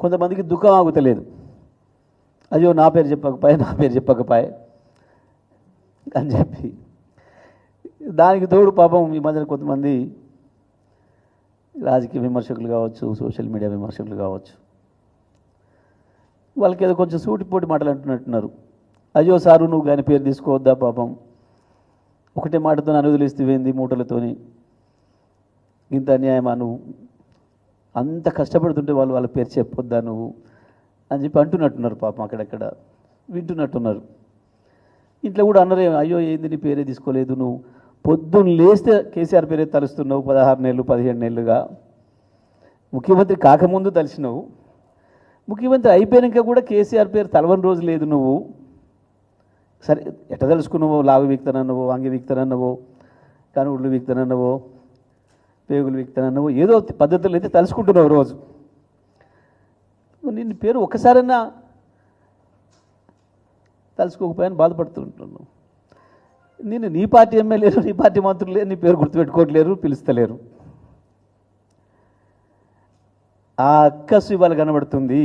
కొంతమందికి దుఃఖం ఆగుతలేదు. అయ్యో నా పేరు చెప్పకపోయే నా పేరు చెప్పకపోయే అని చెప్పి. దానికి తోడు పాపం ఈ మధ్యన కొంతమంది రాజకీయ విమర్శకులు కావచ్చు సోషల్ మీడియా విమర్శకులు కావచ్చు. వాళ్ళకి ఏదో కొంచెం సూటిపోటి మాటలు అంటున్నట్టున్నారు. అయ్యో సారు నువ్వు కానీ పేరు తీసుకోవద్దా పాపం? ఒకటే మాటతో నన్ను వదిలేస్తేవేంది మూటలతోని? ఇంత అన్యాయమా నువ్వు? అంత కష్టపడుతుంటే వాళ్ళు వాళ్ళ పేరు చెప్పొద్దా నువ్వు? అని చెప్పి అంటున్నట్టున్నారు పాపం అక్కడక్కడ. వింటున్నట్టున్నారు. ఇంట్లో కూడా అన్నరే అయ్యో ఏంది నీ పేరే తీసుకోలేదు నువ్వు? పొద్దున్న లేస్తే కేసీఆర్ పేరే తలుస్తున్నావు పదహారు నెలలు పదిహేడు నెలలుగా. ముఖ్యమంత్రి కాకముందు తలిసినావు ముఖ్యమంత్రి అయిపోయాక కూడా కేసీఆర్ పేరు తలవని రోజు లేదు నువ్వు. సరే ఎట్ట తెలుసుకున్నావో? లాగు వీక్తానన్నావో? వంగి వీక్తానన్నావో? కనుగుడ్లు వీక్తానన్నావో? పేగులు వీక్తానన్నావో ఏదో పద్ధతులు అయితే తలుసుకుంటున్నావు రోజు. నిన్ను పేరు ఒక్కసారైనా తలుసుకోకపోయాని బాధపడుతుంటున్నావు. నేను నీ పార్టీ ఎమ్మెల్యేలు నీ పార్టీ మంత్రులు నీ పేరు గుర్తుపెట్టుకోవట్లేరు పిలుస్తలేరు. ఆ అక్కసు ఇవాళ కనబడుతుంది.